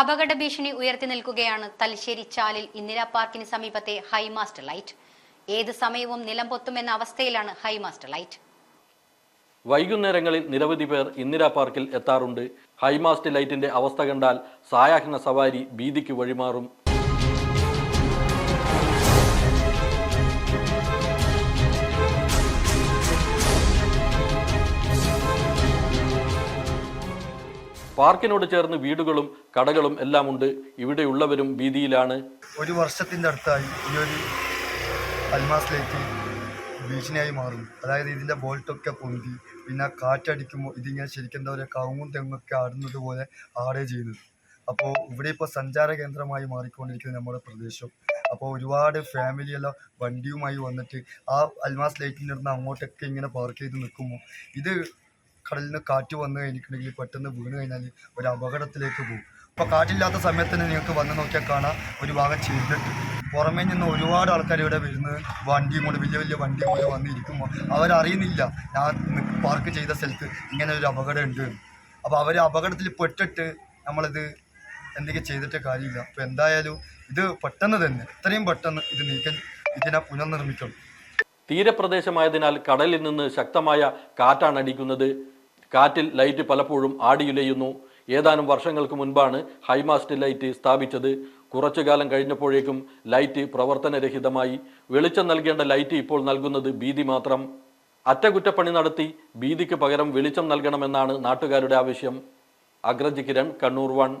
അപകട ഭീഷണി ഉയർത്തി നിൽക്കുകയാണ് തലശ്ശേരി ചാലിൽ ഇന്ദിരാ പാർക്കിന് സമീപത്തെ ഹൈമാസ്റ്റ് ലൈറ്റ്. ഏത് സമയവും നിലംപൊത്തുമെന്ന അവസ്ഥയിലാണ് ഹൈമാസ്റ്റ് ലൈറ്റ്. വൈകുന്നേരങ്ങളിൽ നിരവധി പേർ ഇന്ദിരാ പാർക്കിൽ എത്താറുണ്ട്. ഹൈമാസ്റ്റ് ലൈറ്റിന്റെ അവസ്ഥ കണ്ടാൽ സായാഹ്ന സവാരി ഭീതിക്ക് വഴിമാറും. പാർക്കിനോട് ചേർന്ന് വീടുകളും കടകളും എല്ലാം ഉണ്ട്. ഇവിടെയുള്ളവരും ഭീതിയിലാണ്. ഒരു വർഷത്തിന്റെ അടുത്തായി ഈ ഒരു അൽമാസ് ലേക്ക് ഭീഷണിയായി മാറും. അതായത് ഇതിന്റെ ബോൾട്ടൊക്കെ പൊന്തി പിന്നെ കാറ്റടിക്കുമ്പോൾ ഇതിങ്ങനെ ശരിക്കും എന്താ പറയുക കവുങ്ങും തെങ്ങൊക്കെ ആടുന്നത് പോലെ ആടേ ചെയ്യുന്നത്. അപ്പോൾ ഇവിടെ ഇപ്പോൾ സഞ്ചാര കേന്ദ്രമായി മാറിക്കൊണ്ടിരിക്കുന്ന നമ്മുടെ പ്രദേശം. അപ്പോൾ ഒരുപാട് ഫാമിലിയെല്ലാം വണ്ടിയുമായി വന്നിട്ട് ആ അൽമാസ് ലൈറ്റിന്റെ അടുത്ത് അങ്ങോട്ടൊക്കെ ഇങ്ങനെ പാർക്ക് ചെയ്ത് നിൽക്കുമ്പോൾ ഇത് കടലിൽ നിന്ന് കാറ്റ് വന്നു കഴിഞ്ഞിട്ടുണ്ടെങ്കിൽ പെട്ടെന്ന് വീണ് കഴിഞ്ഞാൽ ഒരു അപകടത്തിലേക്ക് പോകും. അപ്പോൾ കാറ്റില്ലാത്ത സമയത്ത് തന്നെ നിങ്ങൾക്ക് വന്ന് നോക്കിയാൽ കാണാം ഒരു ഭാഗം ചെയ്തിട്ട് പുറമേ നിന്ന് ഒരുപാട് ആൾക്കാർ ഇവിടെ വരുന്നത് വണ്ടിയും കൊണ്ട് വലിയ വലിയ വണ്ടിയും കൊണ്ട് വന്നിരിക്കുമ്പോൾ അവരറിയുന്നില്ല ഞാൻ പാർക്ക് ചെയ്ത സ്ഥലത്ത് ഇങ്ങനെ ഒരു അപകടം ഉണ്ട്. അപ്പോൾ അവർ അപകടത്തിൽ പെട്ടിട്ട് നമ്മളിത് എന്തൊക്കെ ചെയ്തിട്ട് കാര്യമില്ല. അപ്പോൾ എന്തായാലും ഇത് പെട്ടെന്ന് തന്നെ ഇത്രയും പെട്ടെന്ന് ഇത് നീക്കം ഇതിനെ പുനർനിർമ്മിക്കണം. തീരപ്രദേശമായതിനാൽ കടലിൽ നിന്ന് ശക്തമായ കാറ്റാണ് അടിക്കുന്നത്. കാറ്റിൽ ലൈറ്റ് പലപ്പോഴും ആടിയുലയുന്നു. ഏതാനും വർഷങ്ങൾക്ക് മുൻപാണ് ഹൈമാസ്റ്റ് ലൈറ്റ് സ്ഥാപിച്ചത്. കുറച്ചു കാലം കഴിഞ്ഞപ്പോഴേക്കും ലൈറ്റ് പ്രവർത്തനരഹിതമായി. വെളിച്ചം നൽകേണ്ട ലൈറ്റ് ഇപ്പോൾ നൽകുന്നത് ഭീതി മാത്രം. അറ്റകുറ്റപ്പണി നടത്തി ഭീതിക്ക് പകരം വെളിച്ചം നൽകണമെന്നാണ് നാട്ടുകാരുടെ ആവശ്യം. അഗ്രജ് കിരൺ കണ്ണൂർ വൺ.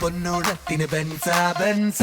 പൊന്നോണത്തിന് ബൻസാ ബെൻസ.